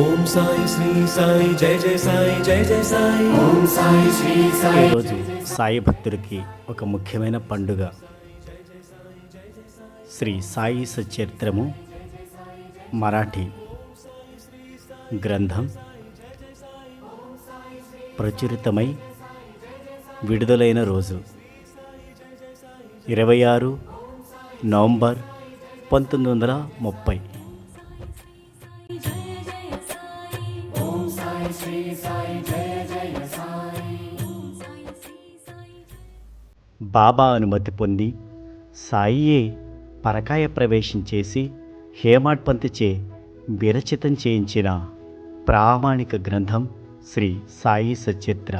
ఓం సాయి శ్రీ సాయి జయ జయ సాయి జయ జయ సాయి. ఓం సాయి శ్రీ సాయి. ఈరోజు సాయి భక్తుడికి ఒక ముఖ్యమైన పండుగ. శ్రీ సాయి సచరిత్రము మరాఠీ గ్రంథం ప్రచురితమై విడుదలైన రోజు ఇరవై ఆరు నవంబర్ పంతొమ్మిది వందల ముప్పై. బాబా అనుమతి పొంది సాయియే పరకాయ ప్రవేశం చేసి హేమాడ్ పంతిచే విరచితం చేయించిన ప్రామాణిక గ్రంథం శ్రీ సాయి సచిత్ర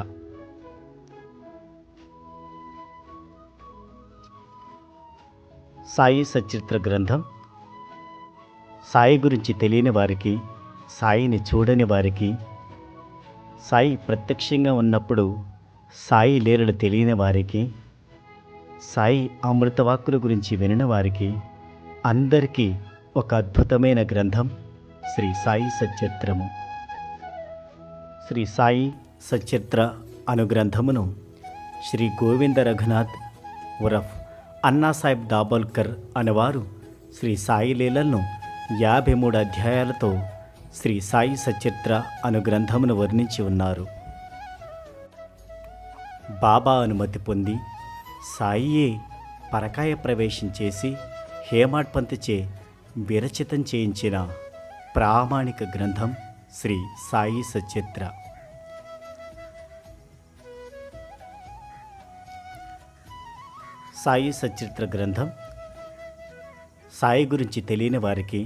సాయి సచిత్ర గ్రంథం సాయి గురించి తెలియని వారికి సాయిని చూడని వారికి సాయి ప్రత్యక్షంగా ఉన్నప్పుడు సాయి లీలలు తెలియని వారికి సాయి అమృతవాక్కుల గురించి వినిన వారికి అందరికీ ఒక అద్భుతమైన గ్రంథం శ్రీ సాయి సచిత్రము శ్రీ సాయి సచిత్ర అను గ్రంథమును శ్రీ గోవింద రఘునాథ్ ఉరఫ్ అన్నాసాహెబ్ దాబోల్కర్ అనేవారు శ్రీ సాయి లీలలను యాభై మూడు అధ్యాయాలతో శ్రీ సాయి సచిత్ర అను గ్రంథమును వర్ణించి ఉన్నారు. బాబా అనుమతి పొంది సాయియే పరకాయ ప్రవేశం చేసి హేమాడ్ పంతిచే విరచితం చేయించిన ప్రామాణిక గ్రంథం శ్రీ సాయి సచిత్ర సాయి సచిత్ర గ్రంథం సాయి గురించి తెలియని వారికి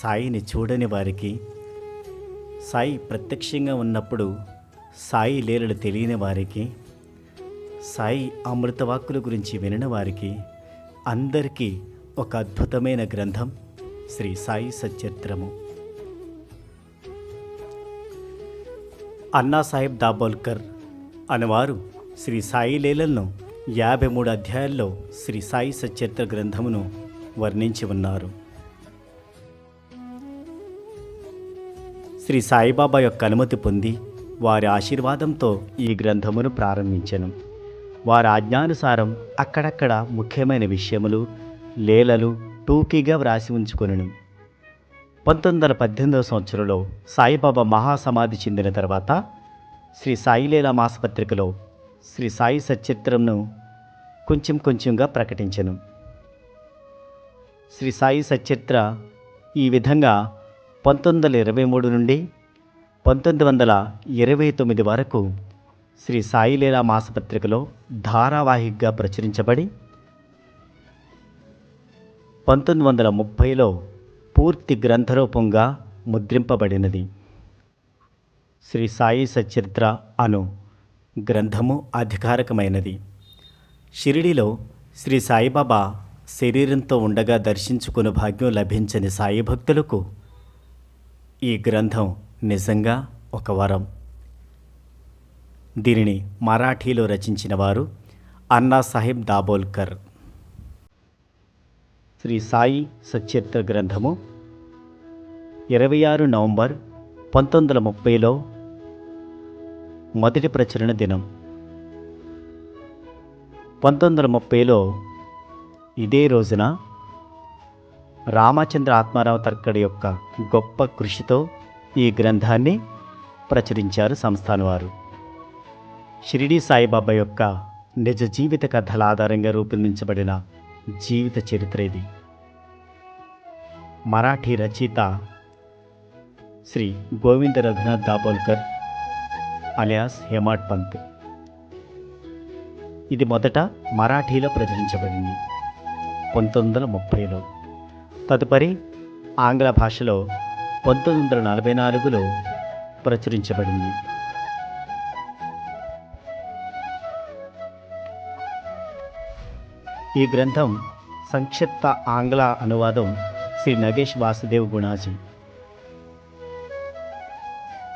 సాయిని చూడని వారికి సాయి ప్రత్యక్షంగా ఉన్నప్పుడు సాయి లీలలు తెలియని వారికి సాయి అమృతవాక్కుల గురించి వినిన వారికి అందరికీ ఒక అద్భుతమైన గ్రంథం శ్రీ సాయి సచిత్రము అన్నాసాహెబ్ దాబోల్కర్ అనేవారు శ్రీ సాయి లీలలను యాభై మూడు అధ్యాయాల్లో శ్రీ సాయి సచరిత్ర గ్రంథమును వర్ణించి ఉన్నారు. శ్రీ సాయిబాబా యొక్క అనుమతి పొంది వారి ఆశీర్వాదంతో ఈ గ్రంథమును ప్రారంభించను. వారి ఆజ్ఞానుసారం అక్కడక్కడ ముఖ్యమైన విషయములు లేలలు టూకీగా వ్రాసి ఉంచుకొనను. పంతొమ్మిది వందల పద్దెనిమిదవ సంవత్సరంలో సాయిబాబా మహాసమాధి చెందిన తర్వాత శ్రీ సాయిలీల మాసపత్రికలో శ్రీ సాయి సచిత్రంను కొంచెం కొంచెంగా ప్రకటించను. శ్రీ సాయి సచిత్ర ఈ విధంగా పంతొమ్మిది వందల ఇరవై మూడు నుండి పంతొమ్మిది వందల ఇరవై తొమ్మిది వరకు శ్రీ సాయిలీలా మాసపత్రికలో ధారావాహికగా ప్రచురించబడి పంతొమ్మిది వందల ముప్పైలో పూర్తి గ్రంథరూపంగా ముద్రింపబడినది. శ్రీ సాయి సచరిత్ర అను గ్రంథము అధికారికమైనది. షిరిడిలో శ్రీ సాయిబాబా శరీరంతో ఉండగా దర్శించుకుని భాగ్యం లభించని సాయి భక్తులకు ఈ గ్రంథం నిజంగా ఒక వరం. దీనిని మరాఠీలో రచించిన వారు అన్నా సాహెబ్ దాబోల్కర్. శ్రీ సాయి సచరిత్ర గ్రంథము ఇరవై ఆరు నవంబర్ పంతొమ్మిది వందల ముప్పైలో మొదటి ప్రచురణ దినం. పంతొమ్మిది వందల ముప్పైలో ఇదే రోజున రామచంద్ర ఆత్మారావు తర్కడి యొక్క గొప్ప కృషితో ఈ గ్రంథాన్ని ప్రచురించారు సంస్థాన్ వారు షిరిడీ సాయిబాబా యొక్క నిజ జీవిత కథల ఆధారంగా రూపొందించబడిన జీవిత చరిత్ర ఇది. మరాఠీ రచయిత శ్రీ గోవింద రఘునాథ్ దాబోల్కర్ అలియాస్ హేమాడ్ పంత్. ఇది మొదట మరాఠీలో ప్రచురించబడింది. పంతొమ్మిది వందల ముప్పైలో. తదుపరి ఆంగ్ల భాషలో పంతొమ్మిది వందల నలభై నాలుగులో ప్రచురించబడింది. ఈ గ్రంథం సంక్షిప్త ఆంగ్ల అనువాదం శ్రీ నగేష్ వాసుదేవ్ గుణాజీ.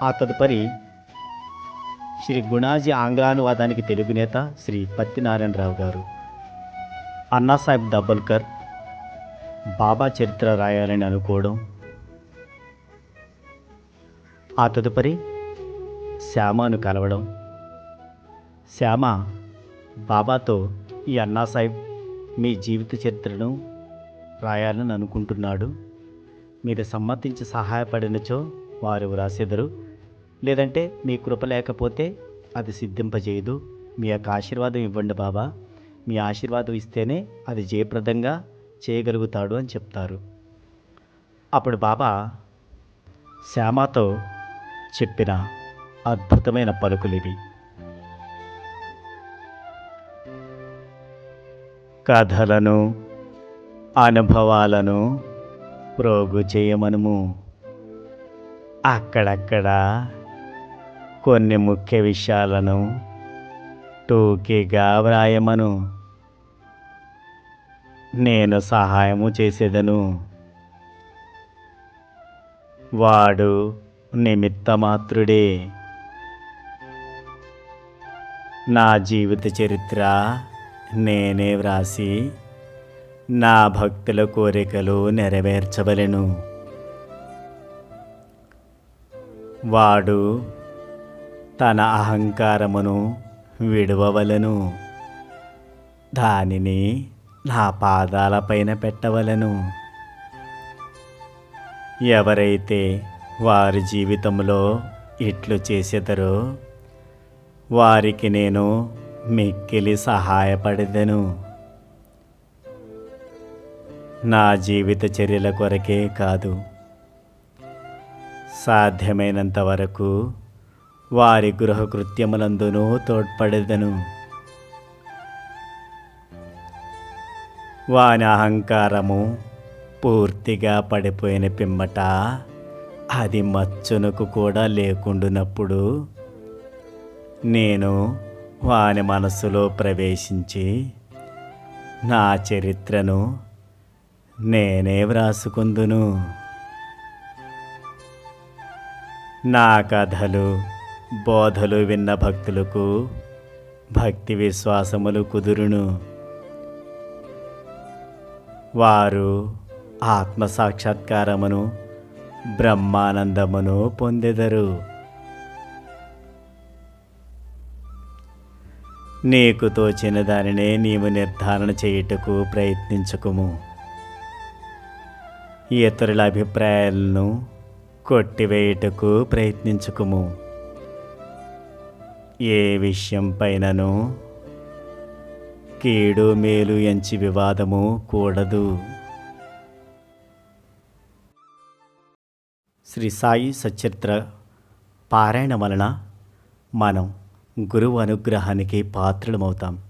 ఆ తదుపరి శ్రీ గుణాజీ ఆంగ్లానువాదానికి తెలుగు నేత శ్రీ పత్తినారాయణరావు గారు అన్నాసాహెబ్ దబ్బల్కర్ బాబా చరిత్ర రాయాలని అనుకోవడం ఆ తదుపరి శ్యామను కలవడం. శ్యామ బాబాతో ఈ అన్నాసాహెబ్ మీ జీవిత చరిత్రను రాయాలని అనుకుంటున్నాడు. మీరు సమ్మతించి సహాయపడినచో వారు వ్రాసెదరు. లేదంటే మీ కృప లేకపోతే అది సిద్ధింపజేయదు. మీ యొక్క ఆశీర్వాదం ఇవ్వండి బాబా. మీ ఆశీర్వాదం ఇస్తేనే అది జయప్రదంగా చేయగలుగుతాడు అని చెప్తారు. అప్పుడు బాబా శ్యామతో చెప్పిన అద్భుతమైన పలుకులివి. కథలను అనుభవాలను ప్రోగు చేయమనుము. అక్కడక్కడ కొన్ని ముఖ్య విషయాలను టూకీగా వ్రాయమను. నేను సహాయము చేసేదను. వాడు నిమిత్తమాత్రుడే. నా జీవిత చరిత్ర నేనే వ్రాసి నా భక్తుల కోరికలు నెరవేర్చవలెను. వాడు తన అహంకారమును విడవవలను. దానిని నా పాదాలపైన పెట్టవలను. ఎవరైతే వారి జీవితంలో ఇట్లు చేసేదరో వారికి నేను మిక్కిలి సహాయపడదను నా జీవిత చర్యల కొరకే కాదు సాధ్యమైనంత వరకు వారి గృహకృత్యములందునూ తోడ్పడేదను వాని అహంకారము పూర్తిగా పడిపోయిన పిమ్మట అది మచ్చునకు కూడా లేకుండునప్పుడు నేను వాని మనసులో ప్రవేశించి నా చరిత్రను నేనే వ్రాసుకుందును. నా కథలు బోధలు విన్న భక్తులకు భక్తి విశ్వాసములు కుదురును. వారు ఆత్మ సాక్షాత్కారమును బ్రహ్మానందమును పొందెదరు. నీకు తోచిన దానినే నీవు నిర్ధారణ చేయుటకు ప్రయత్నించకుము. ఇతరుల అభిప్రాయాలను కొట్టివేయుటకు ప్రయత్నించుకుము. ఏ విషయం పైనను కీడు మేలు ఎంచి వివాదము కూడదు. శ్రీ సాయి సచరిత్ర పారాయణ వలన మనం గురువు అనుగ్రహానికి పాత్రలమవుతాం.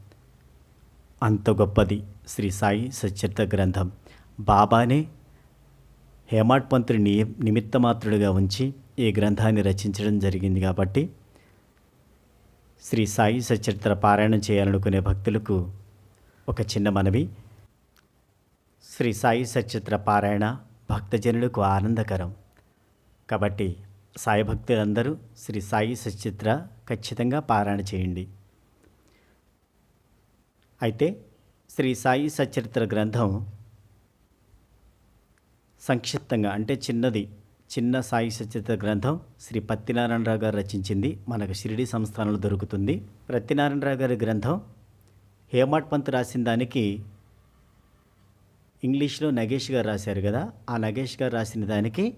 అంత గొప్పది శ్రీ సాయి సచరిత్ర గ్రంథం. బాబానే హేమాడ్ పంతుని ని నిమిత్తమాత్రుడిగా ఉంచి ఈ గ్రంథాన్ని రచించడం జరిగింది కాబట్టి శ్రీ సాయి సచరిత్ర పారాయణం చేయాలనుకునే భక్తులకు ఒక చిన్న మనవి. శ్రీ సాయి సచరిత్ర పారాయణ భక్తజనులకు ఆనందకరం. కాబట్టి సాయి భక్తులందరూ శ్రీ సాయి సచిత్ర ఖచ్చితంగా పారాయణ చేయండి. అయితే శ్రీ సాయి సచరిత్ర గ్రంథం సంక్షిప్తంగా అంటే చిన్నది. చిన్న సాయి సచరిత్ర గ్రంథం శ్రీ పత్తినారాయణరావు గారు రచించింది. మనకు షిరిడి సంస్థానంలో దొరుకుతుంది. పత్తినారాయణరావు గారి గ్రంథం హేమాడ్ పంత్ రాసిన దానికి ఇంగ్లీష్లో నగేష్ గారు రాశారు కదా. ఆ నగేష్ గారు రాసిన దానికి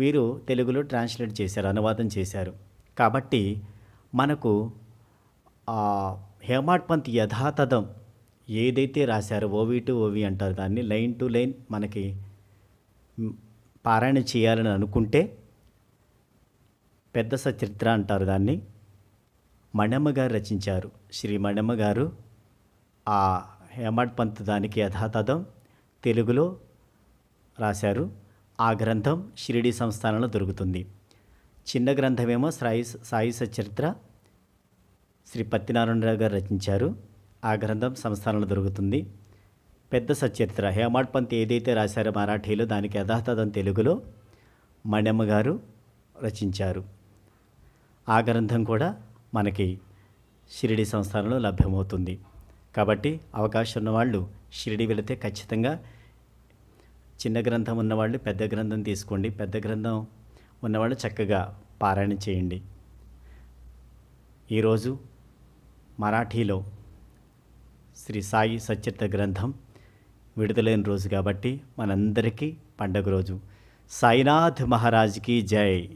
వీరు తెలుగులో ట్రాన్స్లేట్ చేశారు అనువాదం చేశారు. కాబట్టి మనకు ఆ హేమాడ్ పంత్ యథాతథం ఏదైతే రాశారో ఓవి టు ఓవి అంటారు దాన్ని లైన్ టు లైన్ మనకి పారాయణ చేయాలని అనుకుంటే పెద్ద సచరిత్ర అంటారు దాన్ని. మణమ్మ గారు రచించారు. శ్రీ మణమ్మ గారు ఆ హేమాడ్ పంత్ దానికి యథాతథం తెలుగులో రాశారు. ఆ గ్రంథం షిరిడి సంస్థానంలో దొరుకుతుంది. చిన్న గ్రంథమేమో సాయి సాయి సచరిత్ర శ్రీ పత్తినారాయణరావు గారు రచించారు. ఆ గ్రంథం సంస్థానంలో దొరుకుతుంది. పెద్ద సచరిత్ర హేమాడ్ పంత్ ఏదైతే రాశారో మరాఠీలో దానికి యథాతథం తెలుగులో మణ్యమ్మ గారు రచించారు. ఆ గ్రంథం కూడా మనకి షిరిడి సంస్థానంలో లభ్యమవుతుంది. కాబట్టి అవకాశం ఉన్నవాళ్ళు షిరిడి వెళితే ఖచ్చితంగా చిన్న గ్రంథం ఉన్నవాళ్ళు పెద్ద గ్రంథం తీసుకోండి. పెద్ద గ్రంథం ఉన్నవాళ్ళు చక్కగా పారాయణ చేయండి. ఈరోజు మరాఠీలో శ్రీ సాయి సచరిత గ్రంథం విడుదలైన రోజు కాబట్టి మనందరికీ పండగ రోజు. సాయినాథ్ మహారాజ్కి జై.